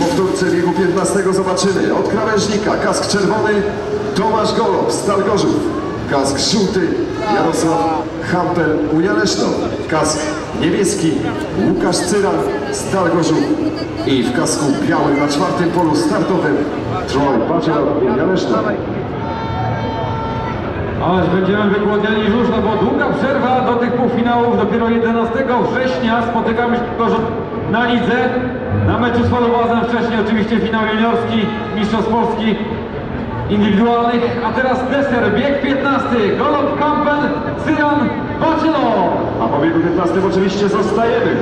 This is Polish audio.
powtórce biegu 15 zobaczymy od krawężnika kask czerwony Tomasz Golob, Stal Gorzów. Kask żółty Jarosław Hampel, Unia Leszno. Kask niebieski Łukasz Cyran, Stal Gorzów. I w kasku białym na czwartym polu startowym Troy Bachelor, Unia Leszno. Aż będziemy wygłodniani już, no bo długa przerwa do tych półfinałów. Dopiero 11 września spotykamy się tylko że na lidze. Na meczu z Falowazem wcześniej oczywiście finał juniorski, mistrzostw Polski indywidualnych. A teraz deser, bieg 15. Golub Campbell, Cyran, Bachelor. A po biegu 15 oczywiście zostajemy.